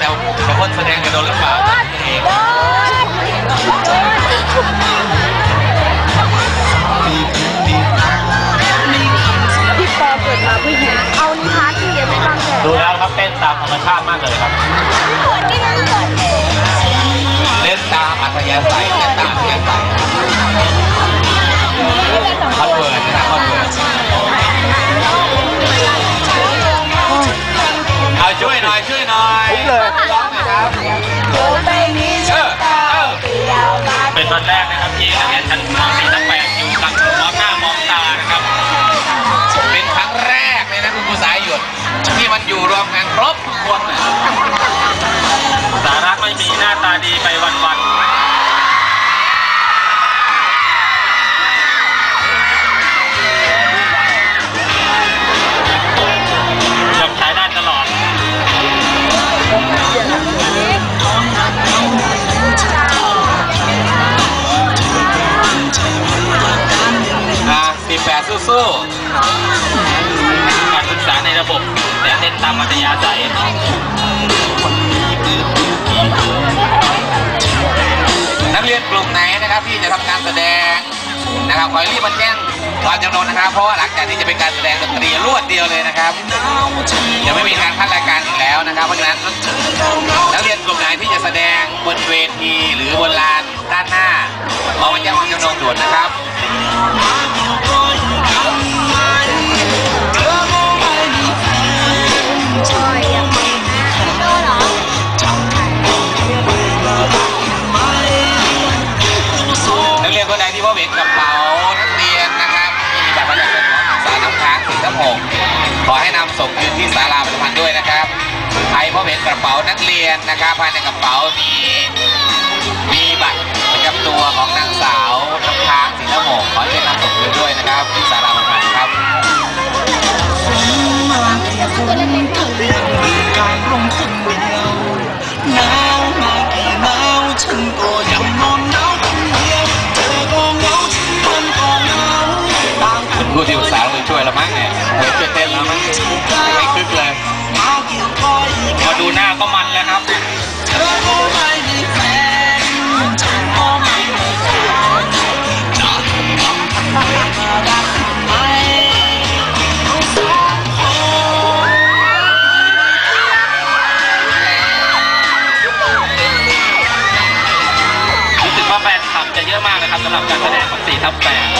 ครับแต่แต่คนแสดงกันโดนหรือเปล่าท่าต่อเกิดมาเพื่หญิงเอานิพาที่เรียไม่บ้างแดูแล้วครับเต้นตามธรรมชาติมากเลยครับ เล่นตามอัธยาศัย หน่อยช่วยหน่อยคุ้มเลยร้องหน่อยครับเออเออเป็นวันแรกนะครับที่นักเรียนชั้นม .4 ทั้งแปด สู้การศึกษาในระบบ แต่เน้นตามอัธยาศัยนักเรียนกลุ่มไหนนะครับที่จะทำการแสดงนะครับขอรีบมาแจ้งความจำนงนนะครับ เพราะว่าหลังจากนี้จะเป็นการแสดงดนตรีรวดเดียวเลยนะครับจะไม่มีการพักรายการอีกแล้วนะครับ เพราะฉะนั้นนักเรียนกลุ่มไหนที่จะแสดงบนเวทีหรือบนลานด้านหน้า ที่ศาลาประพันธ์ด้วยนะครับใครพบเห็นกระเป๋านักเรียนนะครับภายในกระเป๋ามีมีบัตรประจำตัวของนางสาวน้ำค้างสี่ทับหกขอให้นำส่งคืนด้วยนะครับที่ศาลาประพันธ์ครับการลงคนเดียวหนาวมากี่หนาวฉันก็ยังนอนหนาวคนเดียวเธอก็เหงาฉันมันก็เหงาต่างคนณครูที่ปรึกษาเราช่วยเรามั้งเนี่ยเฮ้ยช่วยเต้นแล้วมั้ง ยอะมากนะครับสำหรับการแสดงของ4ทับ8